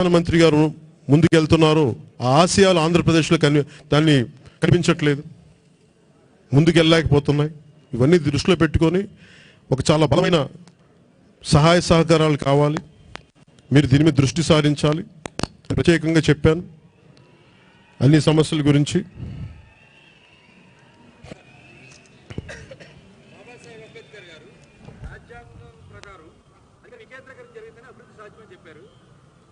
ప్రధానమంత్రి గారు ముందుకెళ్తున్నారు. ఆ ఆశయాలు ఆంధ్రప్రదేశ్లో కని దాన్ని కనిపించట్లేదు. ముందుకు వెళ్ళలేకపోతున్నాయి ఇవన్నీ దృష్టిలో పెట్టుకొని ఒక చాలా బలమైన సహాయ సహకారాలు కావాలి. మీరు దీని మీద దృష్టి సారించాలి. ప్రత్యేకంగా చెప్పాను. అన్ని సమస్యల గురించి బాబాసాహెబ్ అంబేద్కర్ గారు రాజ్యాంగం ప్రకారం అధిక వికేంద్రీకరణ జరిగితేనే అభివృద్ధి సాధ్యమని చెప్పారు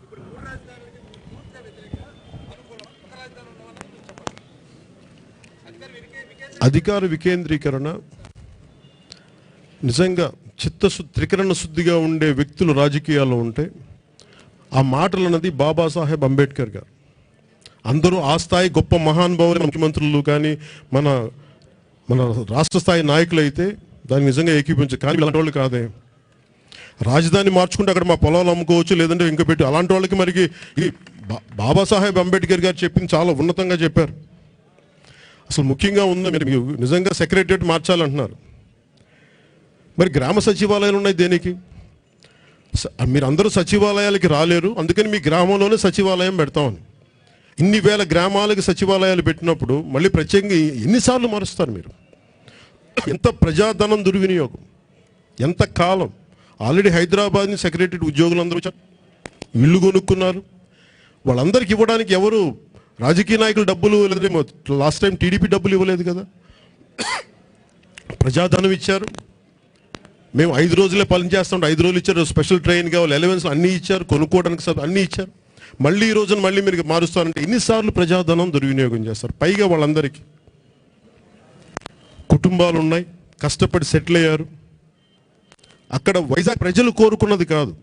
ఇప్పుడు మూడు రాజధానులకి పూర్తిగా వ్యతిరేకంగా అనుకూలం. ఒక రాజధాని అధికార వికేంద్రీకరణ నిజంగా చిత్తశు త్రికరణ శుద్ధిగా ఉండే వ్యక్తులు రాజకీయాల్లో ఉంటే ఆ మాటలు అన్నది బాబాసాహెబ్ అంబేద్కర్ గారు. అందరూ ఆ స్థాయి గొప్ప మహానుభావులు ముఖ్యమంత్రులు కానీ మన మన రాష్ట్ర స్థాయి నాయకులు అయితే దాన్ని నిజంగా ఏకీపించు కానీ ఇలాంటి వాళ్ళు కాదే. రాజధాని మార్చుకుంటే అక్కడ మా పొలాలు అమ్ముకోవచ్చు లేదంటే ఇంకా పెట్టి అలాంటి వాళ్ళకి మరికి ఈ బా- బాబాసాహెబ్ అంబేద్కర్ గారు చెప్పింది చాలా ఉన్నతంగా చెప్పారు. అసలు ముఖ్యంగా ఉంది మీరు మీరు నిజంగా సెక్రటరియట్ మార్చాలంటున్నారు. మరి గ్రామ సచివాలయాలు ఉన్నాయి దేనికి? స- మీరు అందరూ సచివాలయాలకి రాలేరు అందుకని మీ గ్రామంలోనే సచివాలయం పెడతామని. ఇన్ని వేల గ్రామాలకి సచివాలయాలు పెట్టినప్పుడు మళ్ళీ ప్రత్యేకంగా ఎన్నిసార్లు మారుస్తారు మీరు? ఎంత ప్రజాధనం దుర్వినియోగం ఎంత కాలం ఆల్రెడీ హైదరాబాద్ని సెక్రటరీ ఉద్యోగులందరూ వచ్చారు ఇల్లు కొనుక్కున్నారు. వాళ్ళందరికీ ఇవ్వడానికి ఎవరు రాజకీయ నాయకులు డబ్బులు లేదంటే లాస్ట్ టైం టీడీపీ డబ్బులు ఇవ్వలేదు కదా. ప్రజాధనం ఇచ్చారు. మేము ఐదు రోజులే పని చేస్తాం. ఐదు రోజులు ఇచ్చారు. స్పెషల్ ట్రైన్ కావాలి. ఎలవెన్స్ అన్నీ ఇచ్చారు. కొనుక్కోవడానికి సార్ అన్నీ ఇచ్చారు. మళ్ళీ ఈ రోజున మళ్ళీ మీరు మారుస్తారంటే ఎన్నిసార్లు ప్రజాధనం దుర్వినియోగం చేస్తారు. పైగా వాళ్ళందరికీ కుటుంబాలు ఉన్నాయి. కష్టపడి సెటిల్ అయ్యారు. అక్కడ వైజాగ్ ప్రజలు కోరుకున్నది కాదు.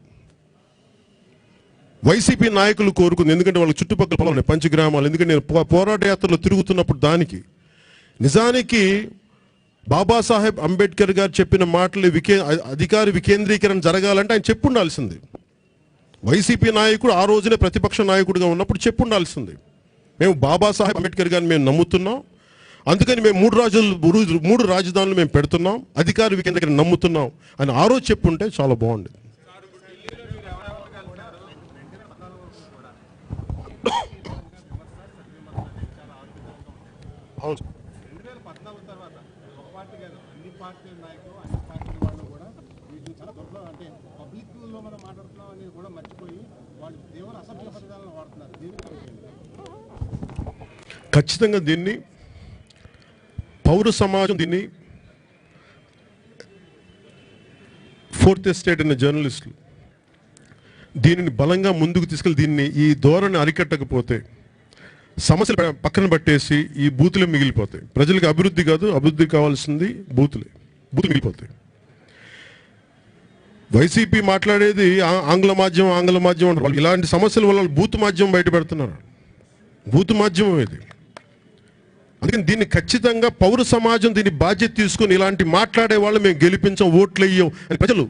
వైసీపీ నాయకులు కోరుకుంది. ఎందుకంటే వాళ్ళ చుట్టుపక్కల పొలం పంచగ్రామాలు. ఎందుకంటే నేను పోరాట యాత్రలో తిరుగుతున్నప్పుడు దానికి. నిజానికి బాబాసాహెబ్ అంబేద్కర్ గారు చెప్పిన మాటలు వికే అధికారి వికేంద్రీకరణ జరగాలంటే ఆయన చెప్పుండాల్సింది. వైసీపీ నాయకుడు ఆ రోజునే ప్రతిపక్ష నాయకుడిగా ఉన్నప్పుడు చెప్పుండాల్సింది. మేము బాబాసాహెబ్ అంబేద్కర్ గారిని మేము నమ్ముతున్నాం. అందుకని మేము మూడు రాజులు మూడు- రాజధానులు మేము పెడుతున్నాం. అధికార వికేంద్రీకరణ నమ్ముతున్నాం అని ఆ రోజు చెప్పుంటే చాలా బాగుండేది అవును. ఖచ్చితంగా దీన్ని పౌర సమాజం దీన్ని ఫోర్త్ ఎస్టేట్ అనే జర్నలిస్టులు దీనిని బలంగా ముందుకు తీసుకెళ్ళి దీన్ని ఈ ధోరణి అరికట్టకపోతే సమస్యలు పక్కన పట్టేసి ఈ బూతులే మిగిలిపోతాయి. ప్రజలకు అభివృద్ధి కాదు అభివృద్ధి కావాల్సింది బూతులే. బూతులు మిగిలిపోతాయి. వైసీపీ మాట్లాడేది ఆ- ఆంగ్ల మాధ్యమం ఆంగ్ల మాధ్యమం వాళ్ళు ఇలాంటి సమస్యల వల్ల బూత్ మాధ్యమం బయట పెడుతున్నారు బూత్ మాధ్యమం ఇది. అందుకని దీన్ని ఖచ్చితంగా పౌర సమాజం దీన్ని బాధ్యత తీసుకొని ఇలాంటి మాట్లాడే వాళ్ళు మేము గెలిపించాం ఓట్లు వేయం అని ప్రజలు.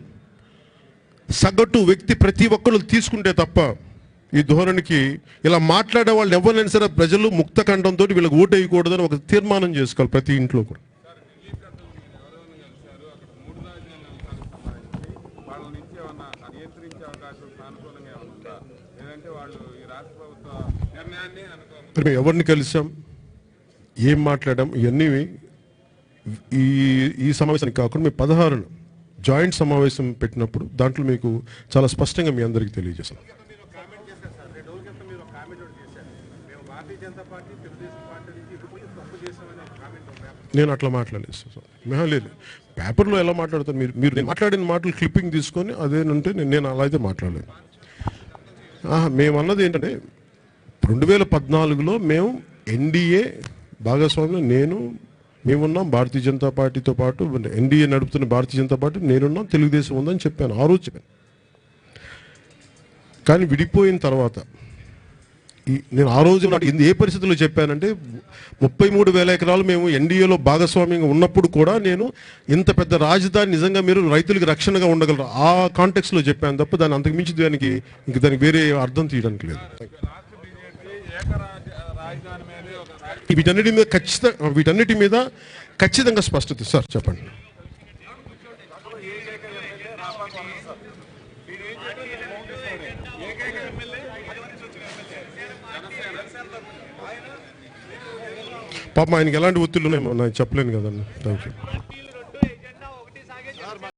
సగటు వ్యక్తి ప్రతి ఒక్కరు తీసుకుంటే తప్ప ఈ ధోరణికి ఇలా మాట్లాడే వాళ్ళు ఎవరైనా సరే ప్రజలు ముక్త కంఠంతో వీళ్ళకి ఓటు వేయకూడదని ఒక తీర్మానం చేసుకోవాలి ప్రతి ఇంట్లో కూడా. మరి ఎవరిని కలిసాం? ఏం మాట్లాడడం ఇవన్నీ ఈ ఈ సమావేశానికి కాకుండా మేము పదహారున జాయింట్ సమావేశం పెట్టినప్పుడు దాంట్లో మీకు చాలా స్పష్టంగా మీ అందరికీ తెలియజేశాను. నేను అట్లా మాట్లాడలేదు సార్. మెహా లేదు. పేపర్లో ఎలా మాట్లాడతారు మీరు? మీరు నేను మాట్లాడిన మాటలు క్లిప్పింగ్ తీసుకొని అదేనంటే నేను నేను అలా అయితే మాట్లాడలేదు. ఆహా, మేము అన్నది ఏంటంటే రెండు వేల పద్నాలుగులో మేము ఎన్డీఏ భాగస్వామ్యం నేను మేమున్నాం భారతీయ జనతా పార్టీతో పాటు ఎన్డీఏ నడుపుతున్న భారతీయ జనతా పార్టీ నేనున్నాం తెలుగుదేశం ఉందని చెప్పాను ఆ రోజు చెప్పాను. కానీ విడిపోయిన తర్వాత ఈ నేను ఆ రోజు నాకు ఏ పరిస్థితుల్లో చెప్పానంటే ముప్పై మూడు వేల ఎకరాలు మేము ఎన్డీఏలో భాగస్వామ్యంగా ఉన్నప్పుడు కూడా నేను ఇంత పెద్ద రాజధాని నిజంగా మీరు రైతులకు రక్షణగా ఉండగలరు? ఆ కాంటెక్స్లో చెప్పాను తప్ప దాన్ని అంతకు మించి దానికి ఇంక దానికి వేరే అర్థం తీయడానికి లేదు. వీటన్నిటి మీద ఖచ్చితంగా వీటన్నిటి మీద ఖచ్చితంగా స్పష్టత. సార్ చెప్పండి. పాపం ఆయనకి ఎలాంటి ఒత్తిళ్ళు ఉన్నాయో నేను చెప్పలేను కదండి. Thank you